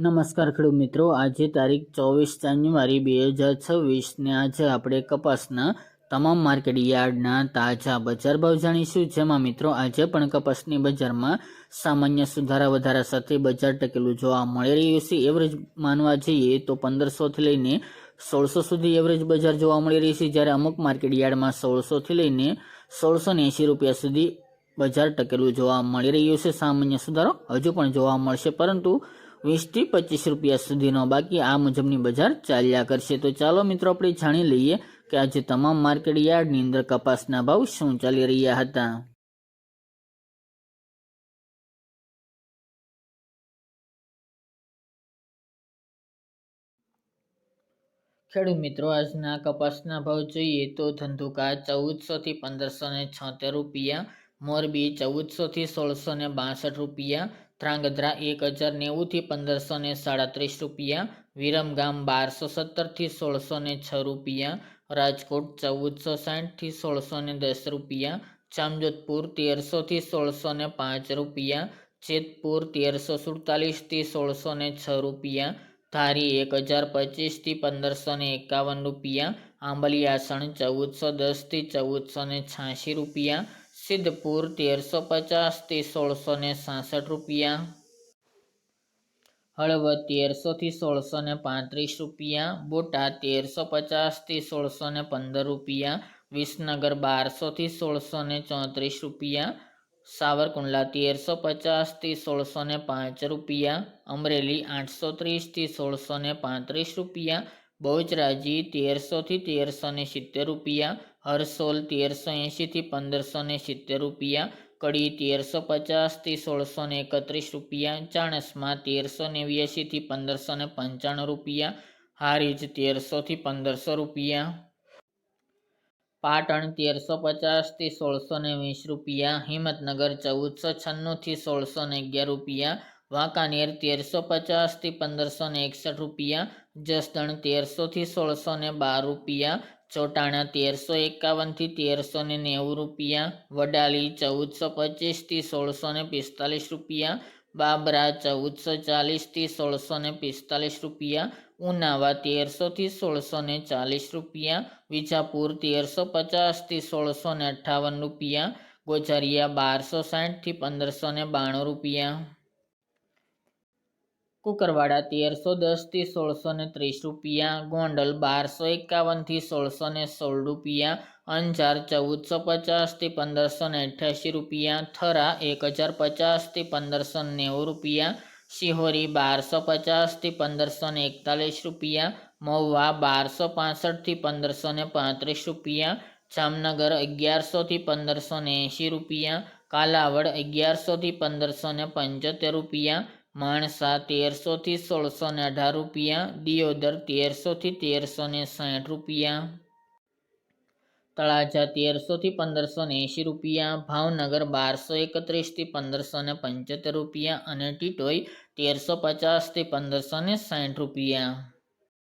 નમસ્કાર ખેડૂત મિત્રો. આજે તારીખ ચોવીસ જાન્યુઆરી બે હજાર છવ્વીસને આજે આપણે કપાસના તમામ માર્કેટ યાર્ડના તાજા બજાર ભાવ જાણીશું. જેમાં મિત્રો આજે પણ કપાસની બજારમાં સામાન્ય સુધારા વધારા સાથે બજાર ટકેલું જોવા મળી રહ્યું છે. એવરેજ માનવા જઈએ તો પંદરસોથી લઈને સોળસો સુધી એવરેજ બજાર જોવા મળી રહી છે. જ્યારે અમુક માર્કેટ યાર્ડમાં સોળસોથી લઈને સોળસો એંશી રૂપિયા સુધી બજાર ટકેલું જોવા મળી રહ્યું છે. સામાન્ય સુધારો હજુ પણ જોવા મળશે. પરંતુ વીસથી પચીસ રૂપિયા સુધીનો બાકી આ મુજબની બજાર ચાલ્યા કરશે. તો ચાલો મિત્રો, આપણે જાણી લઈએ કે આજે તમામ માર્કેટ યાર્ડની અંદર કપાસના ભાવ શું ચાલી રહ્યા હતા. ખેડૂત મિત્રો, આજના કપાસના ભાવ જોઈએ તો ધંધુકા ચૌદસોથી પંદરસો ને છોતેર રૂપિયા, મોરબી ચૌદસોથી સોળસો ને બાસઠ રૂપિયા ધ્રાંગધ્રા એક હજાર નેવુંથી પંદરસો ને સાડત્રીસ રૂપિયા વિરમગામ બારસો સત્તરથી સોળસો ને છ રૂપિયા, રાજકોટ ચૌદસો સાઠથી સોળસો ને દસ રૂપિયા, જામજોધપુર તેરસોથી સોળસો ને પાંચ રૂપિયા, જેતપુર તેરસો સુડતાલીસથી સોળસો ને છ રૂપિયા, ધારી એક હજાર પચીસથી પંદરસો ને એકાવન રૂપિયા આંબલિયાસણ ચૌદસો દસથી ચૌદસો ને છ્યાસી રૂપિયા સિદ્ધપુર તેરસો પચાસથી સોળસો ને સાસઠ રૂપિયા હળવદ તેરસોથી સોળસો ને પાંત્રીસ રૂપિયા બોટાદ તેરસો પચાસથી સોળસો ને પંદર રૂપિયા વિસનગર બારસોથી સોળસો ને ચોત્રીસ રૂપિયા સાવરકુંડલા તેરસો પચાસથી સોળસો ને પાંચ રૂપિયા અમરેલી આઠસો ત્રીસથી સોળસો ને પાંત્રીસ રૂપિયા બહુચરાજી તેરસોથી તેરસો ને સિત્તેર રૂપિયા હરસોલ તેરસો એંશીથી પંદરસો ને સિત્તેર રૂપિયા, કડી તેરસો પચાસથી સોળસો ને એકત્રીસ રૂપિયા, ચાણસમાં તેરસો નેવ્યાસીથી પંદરસો ને પંચાણું રૂપિયા, હારીજ તેરસોથી પંદરસો રૂપિયા. પાટણ તેરસો પચાસથી સોળસો ને વીસ રૂપિયા, હિંમતનગર ચૌદસો છન્નુંથી સોળસો ને અગિયાર રૂપિયા વાંકાનેર તેરસો પચાસથી પંદરસો ને એકસઠ રૂપિયા, જસદણ તેરસોથી સોળસો ને બાર રૂપિયા, ચોટાણા તેરસો એકાવનથી તેરસો ને નેવું રૂપિયા, વડાલી ચૌદસો પચીસથી સોળસો ને પિસ્તાલીસ રૂપિયા, બાબરા ચૌદસો ચાલીસથી સોળસો ને પિસ્તાલીસ રૂપિયા, ઉનાવા તેરસોથી સોળસો ને ચાલીસ રૂપિયા, વિજાપુર તેરસો પચાસથી સોળસો ને અઠ્ઠાવન રૂપિયા, ગોઝરિયા બારસો સાઠથી પંદરસો ને બાણું રૂપિયા. કુકરવાડા તેરસો દસથી સોળસો ને ત્રીસ રૂપિયા, ગોંડલ બારસો એકાવનથી સોળસો ને સોળ રૂપિયા, અંજાર ચૌદસો પચાસથી પંદરસો ને અઠ્યાસી રૂપિયા, થરા એક હજાર પચાસથી પંદરસો નેવું રૂપિયા, શિહોરી બારસો પચાસથી પંદરસો ને એકતાલીસ રૂપિયા, મહુવા બારસો પાસઠથી પંદરસો ને પાંત્રીસ રૂપિયા, જામનગર અગિયારસોથી પંદરસો ને એંશી રૂપિયા, કાલાવડ અગિયારસોથી પંદરસો ને પંચોતેર રૂપિયા માણસા તેરસોથી સોળસો ને અઢાર રૂપિયા, દિયોદર તેરસોથી તેરસો ને સાઠ રૂપિયા, તળાજા તેરસોથી પંદરસો ને એંશી રૂપિયા, ભાવનગર બારસો એકત્રીસથી પંદરસો ને પંચોતેર રૂપિયા અને ટીટોઈ તેરસો પચાસથી પંદરસો ને સાઠ રૂપિયા.